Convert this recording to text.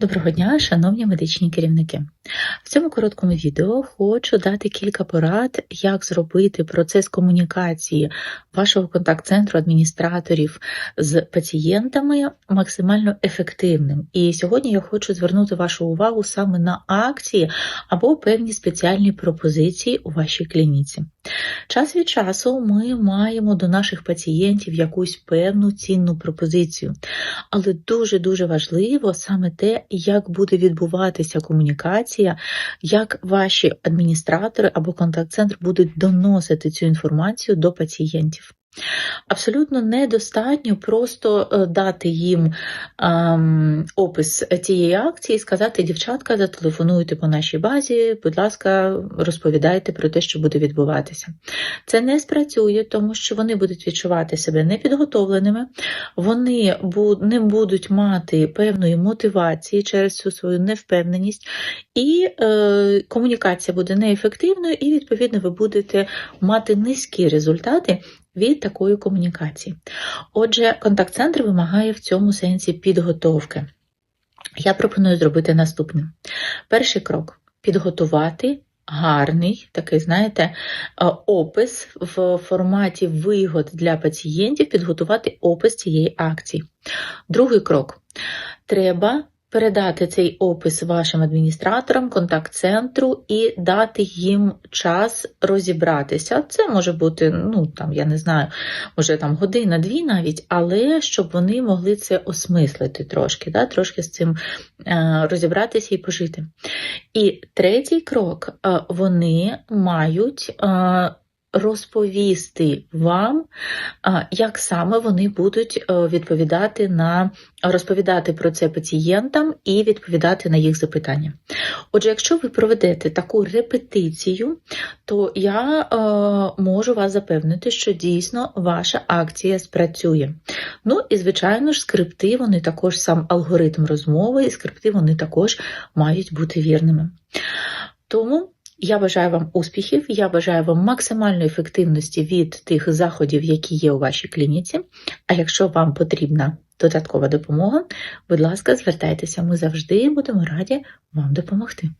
Доброго дня, шановні медичні керівники. В цьому короткому відео хочу дати кілька порад, як зробити процес комунікації вашого контакт-центру адміністраторів з пацієнтами максимально ефективним. І сьогодні я хочу звернути вашу увагу саме на акції або певні спеціальні пропозиції у вашій клініці. Час від часу ми маємо до наших пацієнтів якусь певну цінну пропозицію, але дуже-дуже важливо саме те, як буде відбуватися комунікація, як ваші адміністратори або контакт-центр будуть доносити цю інформацію до пацієнтів. Абсолютно недостатньо просто е, дати їм ем, опис цієї акції і сказати, дівчатка, зателефонуйте по нашій базі, будь ласка, розповідайте про те, що буде відбуватися. Це не спрацює, тому що вони будуть відчувати себе непідготовленими, вони не будуть мати певної мотивації через цю свою невпевненість, і е, комунікація буде неефективною, і, відповідно, ви будете мати низькі результати від такої комунікації. Отже, контакт-центр вимагає в цьому сенсі підготовки. Я пропоную зробити наступне. Перший крок підготувати. Гарний, такий, знаєте, е, опис в форматі вигод для пацієнтів, підготувати опис цієї акції. Другий крок. Треба передати цей опис вашим адміністраторам, контакт-центру і дати їм час розібратися. Це може бути, ну там, я не знаю, може там година-дві навіть, але щоб вони могли це осмислити трошки, да, трошки з цим е, розібратися і пожити. І третій крок, е, вони мають. Розповісти вам, як саме вони будуть е, відповідати на розповідати про це пацієнтам і відповідати на їх запитання. Отже, якщо ви проведете таку репетицію, то я е, можу вас запевнити, що дійсно ваша акція спрацює. Ну і, звичайно ж, скрипти, вони також сам алгоритм розмови, і скрипти вони також мають бути вірними. Тому я бажаю вам успіхів, я бажаю вам максимальної ефективності від тих заходів, які є у вашій клініці. А якщо вам потрібна додаткова допомога, будь ласка, звертайтеся, ми завжди будемо раді вам допомогти.